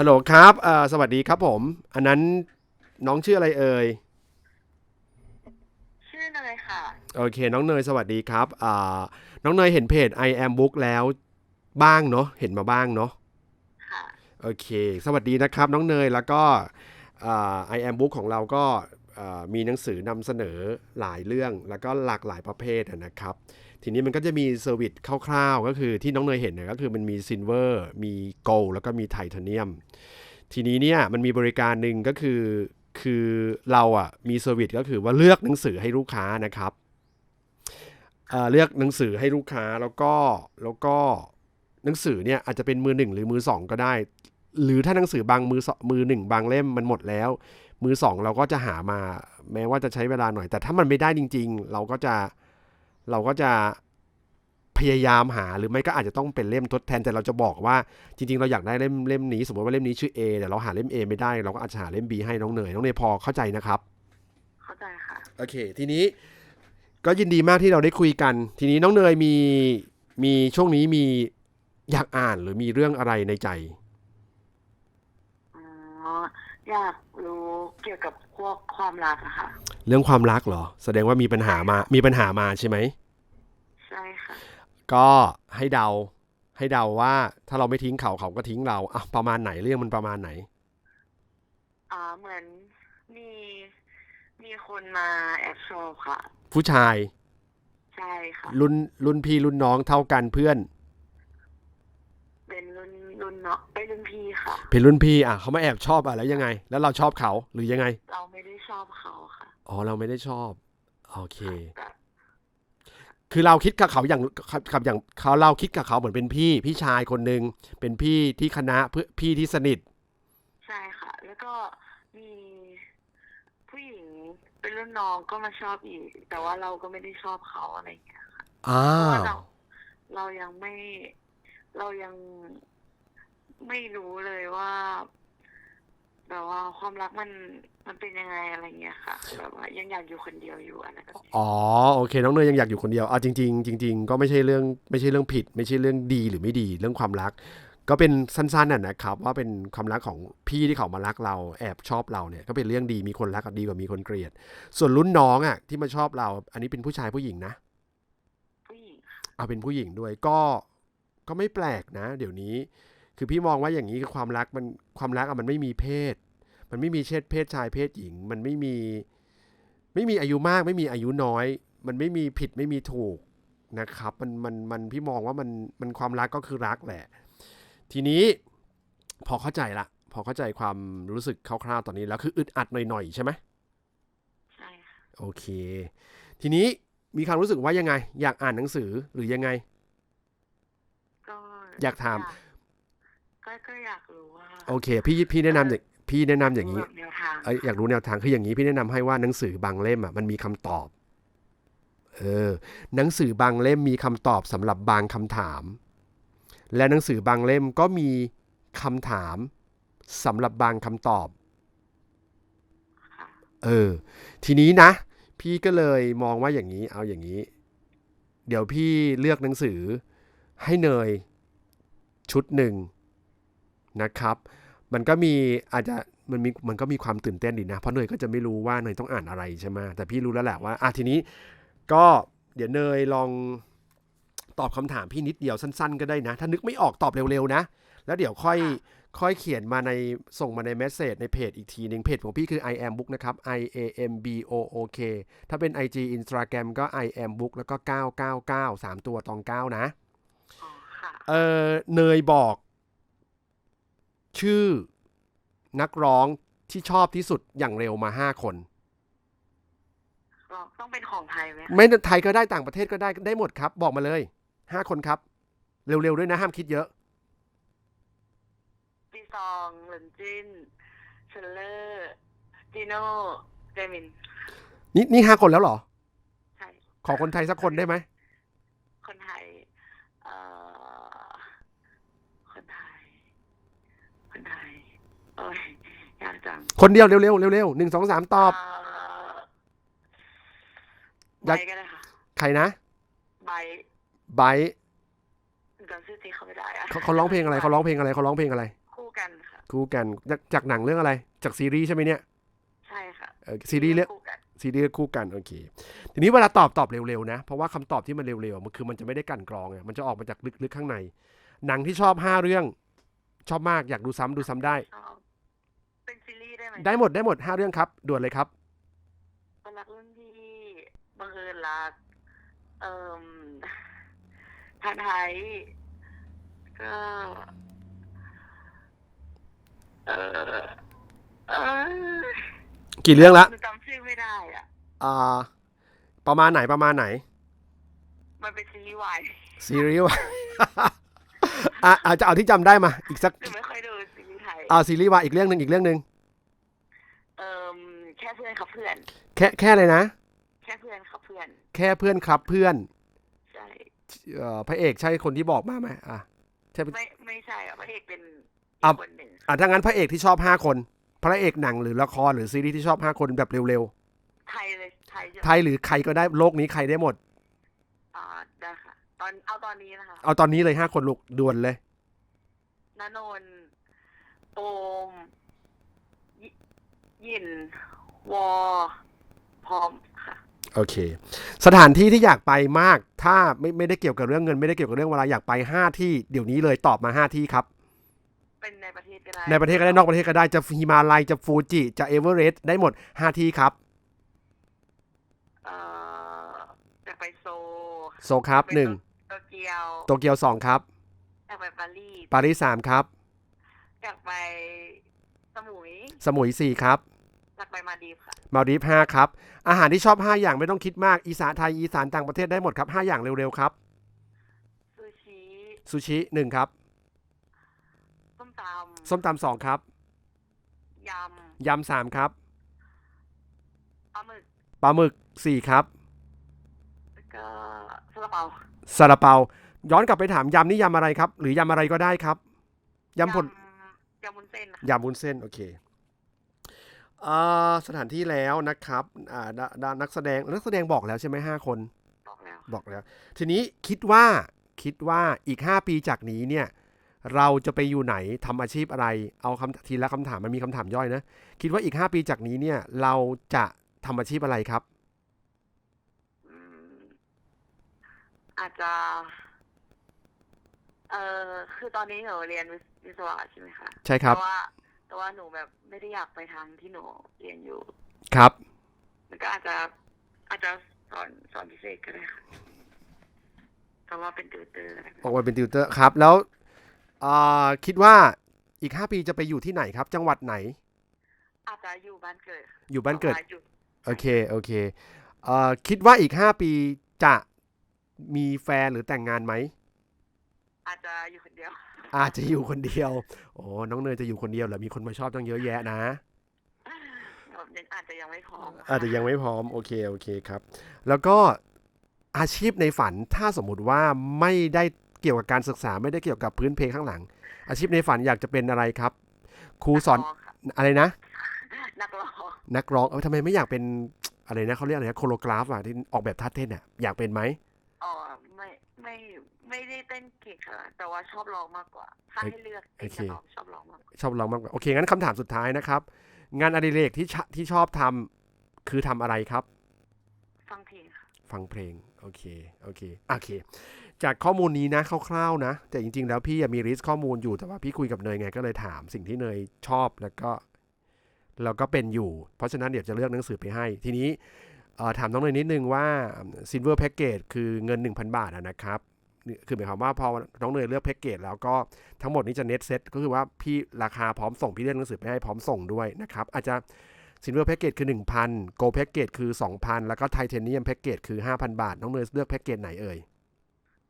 ฮัลโหลครับเอ่อสวัสดีครับผม อันนั้นน้องชื่ออะไรเอ่ย ชื่อเนยค่ะ โอเค น้องเนยสวัสดีครับอ่าน้องเนยเห็นเพจ I am book แล้วบ้างเนาะ เห็นมาบ้างเนาะ ค่ะ โอเค สวัสดีนะครับ น้องเนย แล้วก็อ่า I am book ของเราก็อ่า มีหนังสือนำเสนอหลายเรื่องแล้วก็หลากหลายประเภทนะครับ ทีนี้มันก็จะมีเซอร์วิสคร่าวๆ ก็คือที่น้องเนยเห็นนี่ยก็คือมันมีซิลเวอร์มีโกลแล้วก็มีไทเทเนียม ทีนี้เนี่ยมันมีบริการหนึ่งก็คือคือเราอะมีเซอร์วิสก็คือว่าเลือกหนังสือให้ลูกค้านะครับเเลือกหนังสือให้ลูกค้าแล้วก็แล้วก็หนังสือเนี่ยอาจจะเป็นมือหนึ่งหรือมือสองก็ได้ หรือถ้าหนังสือบางมือมือหนึ่งบางเล่มมันหมดแล้ว มือสองเราก็จะหามาแม้ว่าจะใช้เวลาหน่อย แต่ถ้ามันไม่ได้จริง ๆ เราก็จะเราก็จะพยายามหาหรือไม่ก็อาจจะต้องเป็นเล่มทดแทนแต่เราจะบอกว่าจริง ๆ เราอยากได้เล่มเล่มนี้ สมมติว่าเล่มนี้ชื่อ A แต่เราหาเล่ม A ไม่ได้เราก็อาจจะหาเล่ม B ให้น้องเนยน้องเนยพอเข้าใจนะครับ เข้าใจค่ะโอเค ทีนี้ก็ยินดีมากที่เราได้คุยกัน ทีนี้น้องเนยมีมีช่วงนี้มีอยากอ่านหรือมีเรื่องอะไรในใจ อ๋ออยากรู้เกี่ยวกับพวกความรักอะค่ะ เรื่องความรักเหรอ แสดงว่ามีปัญหามา มีปัญหามาใช่ไหม ใช่ค่ะ ก็ให้เดา ให้เดาว่า ถ้าเราไม่ทิ้งเขาเขาก็ทิ้งเราอะประมาณไหนเรื่องมันประมาณไหน อ่าเหมือนมีมีคนมาแอบชอบค่ะ ผู้ชาย ใช่ค่ะ รุ่นรุ่นพี่รุ่นน้องเท่ากันเพื่อนเป็นรุ่ นรุ่นเนาะเป็นรุ่นพี่ค่ะ เป็นรุ่นพี่อะเขามาแอบชอบอะแล้วยังไง แล้วเราชอบเขาหรือยังไง เราไม่ได้ชอบเขาค่ะ อ๋อเราไม่ได้ชอบ โอเคแต่คือเราคิดกับเขาอย่างกับอย่างเขาเราคิดกับเขาเหมือนเป็นพี่พี่ชายคนหนึ่งเป็นพี่ที่คณะเพื่อพี่ที่สนิท ใช่ค่ะ แล้วก็มีผู้หญิงเป็นรุ่นน้องก็มาชอบอีก แต่ว่าเราก็ไม่ได้ชอบเขาอะไรอย่างเงี้ยค่ะอ้าเพราะว่าเราวเรายังไม่ เรายัง ไม่รู้เลยว่าแบบว่าความรักมันมันเป็นยังไงอะไรเงี้ยค่ะแบบว่ายังอยากอยู่คนเดียวอยู่อะไรแบบนี้อ๋อโอเค น้องเนยยังอยากอยู่คนเดียวอะจริง ๆ จริง ๆ ก็ไม่ใช่เรื่องไม่ใช่เรื่องผิด ไม่ใช่เรื่องดีหรือไม่ดีเรื่องความรัก ก็เป็นสั้นๆน่ะนะครับ ว่าเป็นความรักของพี่ที่เขามารักเราแอบชอบเราเนี่ยก็เป็นเรื่องดีมีคนรักก็ดีกว่ามีคนเกลียด ส่วนรุ่นน้องอะที่มาชอบเรา อันนี้เป็นผู้ชายผู้หญิงนะผู้หญิงค่ะเอาเป็นผู้หญิงด้วยก็ก็ไม่แปลกนะ เดี๋ยวนี้ คือพี่มองว่าอย่างนี้คือความรักมันความรักอะมันไม่มีเพศ มันไม่มีเชษเพศชายเพศหญิง มันไม่มี ไม่มีอายุมาก ไม่มีอายุน้อย มันไม่มีผิดไม่มีถูกนะครับ มันมันมันพี่มองว่ามันมันความรักก็คือรักแหละ ทีนี้พอเข้าใจละพอเข้าใจความรู้สึกคร่าวๆตอนนี้แล้วคืออึดอัดหน่อยๆใช่ไหมใช่ค่ะโอเค ทีนี้มีความรู้สึกว่ายังไง อยากอ่านหนังสือหรือยังไง ก็อยากถาม ก็ก็อยากรู้ว่าโอเค พี่พี่แนะนำอย่างพี่แนะนำอย่างนี้ แบบแนวทางเอยอยากรู้แนวทางคืออย่างนี้พี่แนะนำให้ว่าหนังสือบางเล่มอะมันมีคำตอบ เออ หนังสือบางเล่มมีคำตอบสำหรับบางคำถาม และหนังสือบางเล่มก็มีคำถามสำหรับบางคำตอบ ค่ะ เออ ทีนี้นะ พี่ก็เลยมองว่าอย่างนี้ เอาอย่างนี้ เดี๋ยวพี่เลือกหนังสือให้เนยชุดหนึ่ง นะครับ มันก็มีอาจจะมันมีมันก็มีความตื่นเต้นดีนะ เพราะเนยก็จะไม่รู้ว่าเนยต้องอ่านอะไรใช่ไหมแต่พี่รู้แล้วแหละว่าอะทีนี้ก็เดี๋ยวเนยลองตอบคำถามพี่นิดเดียวสั้น ๆ ก็ได้นะ ถ้านึกไม่ออกตอบเร็วๆนะ แล้วเดี๋ยวค่อยค่อยเขียนมาในส่งมาในเมสเซจในเพจอีกทีหนึ่งเพจของพี่คือ I am book นะครับ I A M B O O K ถ้าเป็น IG Instagram ก็ I am book แล้วก็ 999 3 ตัวตอง 9 นะอ๋อค่ะเออเนยบอก ชื่อนักร้องที่ชอบที่สุดอย่างเร็วมา5คนก็ต้องเป็นของไทยไหมคะไม่ไทยก็ได้ต่างประเทศก็ได้ได้หมดครับ บอกมาเลย5คนครับ เร็วๆด้วยนะ ห้ามคิดเยอะปีซองหลินจินเชลเลอร์จิโน่เจมิน นี่นี่ห้าคนแล้วเหรอ ใช่ ขอคนไทยสักคนได้ไหม คนไทย เอ่อ คนไทย คนไทย โอ้ยยากจังคนเดียวเร็วๆเร็วๆหนึ่งสองสามตอบ เอยากใบก็ได้ค่ะใครนะใบไบร์ทจำชื่อจริงเขาไม่ได้อะเขาเขาร้องเพลงอะไรเขาร้องเพลงอะไรเขาร้องเพลงอะไร คู่กันค่ะ คู่กันจากจากหนังเรื่องอะไร จากซีรีส์ใช่ไหมเนี่ยใช่ค่ะเออซีรีส์เรื่องคู่กันซีรีส์คู่กันโอเคทีนี้เวลาตอบตอบเร็วๆนะ เพราะว่าคำตอบที่มันเร็วๆมันคือมันจะไม่ได้กลั่นกรองไงมันจะออกมาจากลึกๆข้างใน หนังที่ชอบห้าเรื่อง ชอบมากอยากดูซ้ำดูซ้ำได้ ชอบ เป็นซีรีส์ได้ไหมได้หมดได้หมดห้าเรื่องครับ ด่วนเลยครับ คนรักรุ่นพี่บังเอิญรัก เอ่มทันไทยก็เออเออกี่เรื่องละหนูจำชื่อไม่ได้อะ อ่า ประมาณไหนประมาณไหน มันเป็นซีรีส์วายซีรีส์วะ อะอาจจะเอาที่จำได้มา อีกสัก หนูไม่ ค่อยดูซีรีส์ไทยอ่าซีรีส์วายอีกเรื่องหนึ่งอีกเรื่องหนึ่งเอ่มแค่เพื่อนครับเพื่อน แค่แค่เลยนะ แค่เพื่อนครับเพื่อน แค่เพื่อนครับเพื่อนใช่ เอ่อพระเอกใช่คนที่บอกมาไหมอะใช่ปะ ไม่ไม่ใช่อะพระเอกเป็นอีอะ กคนหนึ่งอะถ้างั้นพระเอกที่ชอบห้าคน พระเอกหนังหรือละครหรือซีรีส์ที่ชอบห้าคนแบบเร็วไทยเลยไทยใช่ไหๆมไทยหรือใครก็ได้โลกนี้ใครได้หมด อ่าได้ค่ะ ตอนเอาตอนนี้นะคะเอาตอนนี้เลยห้าคนลูกด่วนเลย นนนท์ โอมยิยินวอพร้อมค่ะ โอเค สถานที่ที่อยากไปมาก ถ้าไม่ไม่ได้เกี่ยวกับเรื่องเงิน ไม่ได้เกี่ยวกับเรื่องเวลาอยากไปห้าที่เดี๋ยวนี้เลยตอบมาห้าที่ครับ เป็นในประเทศก็ได้ในประเทศก็ได้นอกประเทศก็ได้จะฮิมาลัยจะฟูจิจะเอเวอเรสต์ได้หมดห้าที่ครับเอ่ออยากไปโซลโซครับหนึ่งโตเกียวโตเกียวสองครับอยากไปปารีสปารีสสามครับ อยากไปสมุย สมุยสี่ครับ อยากไปมาดีฟค่ะ มาลดีฟห้าครับ อาหารที่ชอบห้าอย่างไม่ต้องคิดมาก อีสานไทย อีสานต่างประเทศได้หมดครับห้าอย่างเร็วๆครับ ซูชิซูชิหนึ่งครับ ส้มตส้มตำสองครับำยยำสามครับำปลาหมึก ปลาหมึกสี่ครับแล้วก็ซาลาเปาซาลาเปา ย้อนกลับไปถามยำนี่ยำอะไรครับ หรือยำอะไรก็ได้ครับ ยำผลยำวุ้นเส้นนะคะยำวุ้นเส้น โอเคเอ่อสถานที่แล้วนะครับอ่าดาดานักแสดงนักแสดงบอกแล้วใช่ไหมห้าคน บอกแล้วบอกแล้ว ทีนี้คิดว่าคิดว่าอีก 5 ปีจากนี้เนี่ย เราจะไปอยู่ไหนทำอาชีพอะไร เอาคำทีละคำถามมันมีคำถามย่อยนะ คิดว่าอีก 5 ปีจากนี้เนี่ย เราจะทำอาชีพอะไรครับอืมอาจจะ เออคือตอนนี้หนูเรียนวิศวิศวะใช่ไหมคะใช่ครับ แต่ว่า แต่ว่าหนูแบบไม่ได้อยากไปทางที่หนูเรียนอยู่ ครับ มันก็อาจจะอาจจะสอนสอนพิเศษก็ได้ค่ะแต่ว่าเป็นติวเตอร์อะไรออกมาเป็นติวเตอร์ครับ แล้วเอ่อคิดว่าอีก 5 ปีจะไปอยู่ที่ไหนครับ จังหวัดไหน อาจจะอยู่บ้านเกิดค่ะอยู่บ้านเกิด แต่ว่อยู่โอเค โอเคเอ่อคิดว่าอีก 5 ปีจะมีแฟนหรือแต่งงานไหม อาจจะอยู่คนเดียว อาจจะอยู่คนเดียว โอ้น้องเนยจะอยู่คนเดียวเหรอมีคนมาชอบตั้งเยอะแยะนะแบบยังอาจจะยังไม่พร้อมอาจจะยังไม่พร้อมโอเคโอเคครับ แล้วก็อาชีพในฝันถ้าสมมุติว่าไม่ได้เกี่ยวกับการศึกษาไม่ได้เกี่ยวกับพื้นเพข้างหลัง อาชีพในฝันอยากจะเป็นอะไรครับ ครูสอนนักร้งค่ะอะไรนะ นักร้องนักร้องเออทำไมไม่อยากเป็นอะไรนะเขาเรียกอะไรนะโคโรกราฟอะที่ออกแบบท่าเต้นอะอยากเป็นไหมอ๋อ ไม่ไม่ไม่ได้เต้นเก่งค่ะแต่ว่าชอบร้องมากกว่า ถ้าให้เลือกเต้นกับร้องชอบร้องมากกว่าชอบร้องมากกว่าโอเคงั้นคำถามสุดท้ายนะครับ งานอดิเรกที่ชะที่ชอบทำคือทำอะไรครับ ฟังเพลงค่ะฟังเพลง โอเค โอเค โอเค จากข้อมูลนี้นะคร่าวๆนะ แต่จริงๆ แล้วพี่อะมีริสข้อมูลอยู่แต่ว่าพี่คุยกับเนยไงก็เลยถามสิ่งที่เนยชอบแล้วก็ แล้วก็เป็นอยู่ เพราะฉะนั้นเดี๋ยวจะเลือกหนังสือไปให้ ทีนี้เอ่อ ถามน้องเนยนิดนึงว่า Silver Package คือเงิน 1,000 บาทอะนะครับนี่คือหมายความว่าพอน้องเนยเลือกแพ็กเกจแล้วก็ทั้งหมดนี้จะเน็ตเซ็ตก็คือว่าพี่ราคาพร้อมส่งพี่เลือกหนังสือไปให้พร้อมส่งด้วยนะครับ อาจจะ Silver Package คือ 1,000 Gold Package คือ 2,000 แล้วก็ Titanium Package คือ 5,000 บาท น้องเนยเลือกแพ็กเกจไหนเอ่ย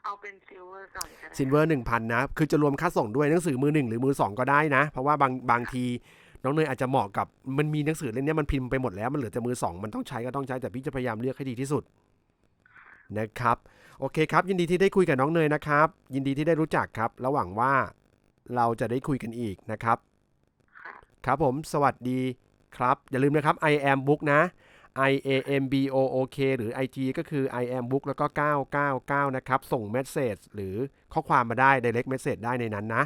เอาเป็นซิลเวอร์ก่อนก็ได้ซิลเวอร์หนึ่งพันนะ คือจะรวมค่าส่งด้วยหนังสือมือหนึ่งหรือมือสองก็ได้นะ เพราะว่าบางบางที น้องเนยอาจจะเหมาะกับมันมีหนังสือเล่มนี้มันพิมพ์ไปหมดแล้วมันเหลือแต่มือสองมันต้องใช้ก็ต้องใช้แต่พี่จะพยายามเลือกให้ดีที่สุดนะครับ โอเคครับ ยินดีที่ได้คุยกับน้องเนยนะครับ ยินดีที่ได้รู้จักครับแล้วหวังว่าเราจะได้คุยกันอีกนะครับ ครับผมสวัสดีครับ อย่าลืมนะครับ I am book นะ I A M B O O K หรือ IG ก็คือ I am book แล้วก็ 999 นะครับ ส่งเมสเซจหรือข้อความมาได้ direct message ได้ในนั้นนะ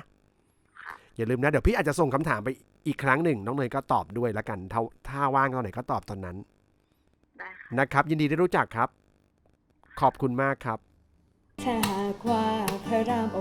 อย่าลืมนะ เดี๋ยวพี่อาจจะส่งคำถามไปอีกครั้งหนึ่ง น้องเนยก็ตอบด้วยละกันถ้าถ้าว่างตอนไหนก็ตอบตอนนั้นได้ค่ะนะครับ ยินดีได้รู้จักครับ ขอบคุณมากครับ ถ้าหากว่าพระรามโอ